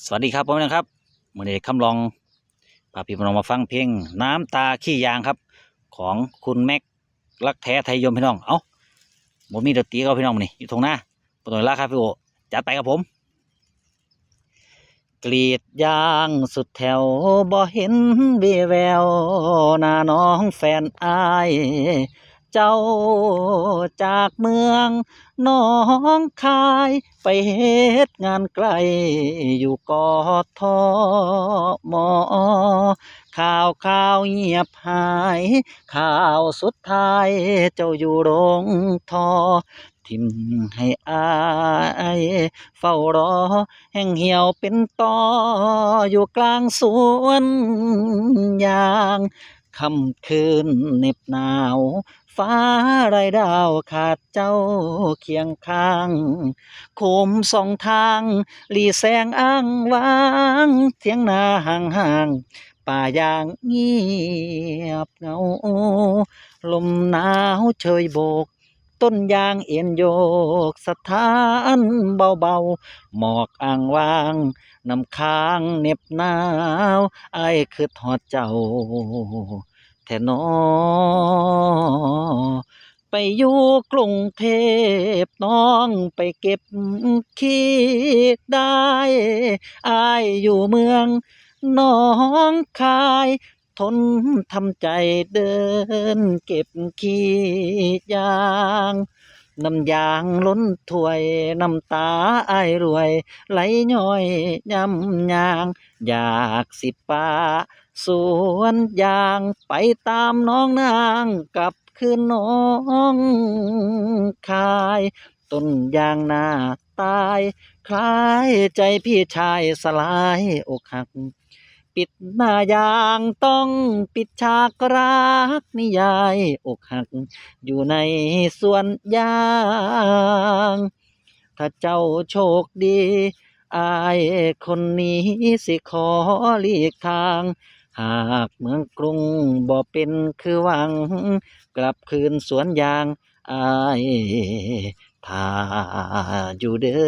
สวัสดีครับผมนะครับมื่อนี้คำลองพาพี่น้องมาฟังเพลงน้ำตาขี้ยางครับ ของคุณแม็กรักแท้ไทยยมพี่น้อง เอ้าผมมีดนตรีก็พี่น้องนี่อยู่ตรงหน้าปตอยลาครับพี่โอจัดไปครับผม กรีดยางสุดแถวบ่เห็นวีแววหน้าน้องแฟนอาย เจ้า จากเมืองน้องคาย ไปเฮ็ดงานไกล อยู่กอทอมอข่าวข่าวเงียบหาย ข่าวสุดท้าย เจ้าอยู่โรงทอทิมให้อายเฝ้ารอ แห้งเหี่ยวเป็นตออยู่กลางสวนยางค่ำคืนเหน็บหนาว ฟ้าไรดาวขาดเจ้าเคียงข้างโคมสองทางลีแสงอ้างวางเทียงนาห่างห่างป่ายางเงียบเงา ลมหนาวเชยโบก ต้นยางเอ็นโยกสถานเบาๆ หมอกอ่างวางน้ำค้างเหน็บหนาวไอ้คือทอดเจ้า แท่นอไปอยู่กรุงเทพน้องไปเก็บขี้ได้อายอยู่เมืองน้องคายทนทำใจเดินเก็บขี้ยางน้ำยางล้นถ้วย น้ำตาอายรวย ไหลย้อยยำยาง อยากสิป่า สวนยางไปตามน้องนางกลับคืนน้องคาย ต้นยางนาตาย คล้ายใจพี่ชายสลายอกหัก ปิดหน้ายางต้องปิดฉากรักนิยายอกหัก อยู่ในสวนยาง ถ้าเจ้าโชคดีอายคนนี้สิขอหลีกทาง หากเมืองกรุงบ่เป็นคือหวัง กลับคืนสวนยางอายท่าอยู่เด้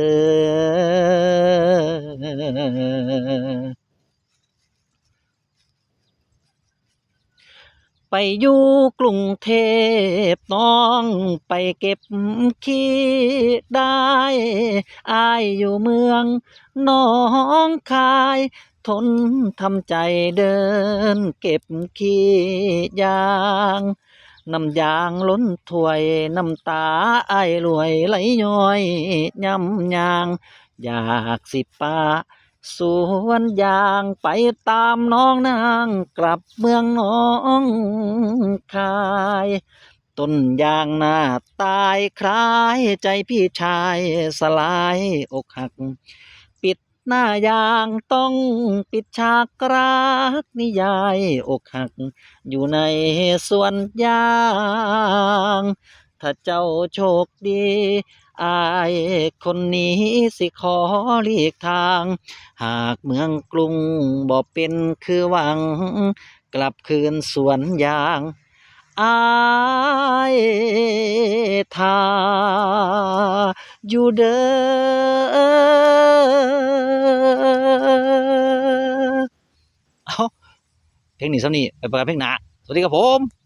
อไปอยู่กรุงเทพน้องไปเก็บขี้ได้อายอยู่เมืองน้องคาย ทนทำใจเดิน เก็บขี้ยางน้ำยางล้นถ้วยน้ำตาไอรวยไหลย้อยย่ำยาง อยากสิป่าสวนยางไปตามน้องนางกลับเมืองน้องคายต้นยางหน้าตายคล้ายใจพี่ชายสลายอกหัก หน้ายางต้องปิดฉากรักนิยายอกหัก อยู่ในสวนยาง ถ้าเจ้าโชคดีอายคนนี้สิขอหลีกทาง หากเมืองกรุงบ่เป็นคือหวัง กลับคืนสวนยางอายทาอยู่เด้อ เพลงนี้สำนี้ไปประกาศเพลงหนาสวัสดีครับผม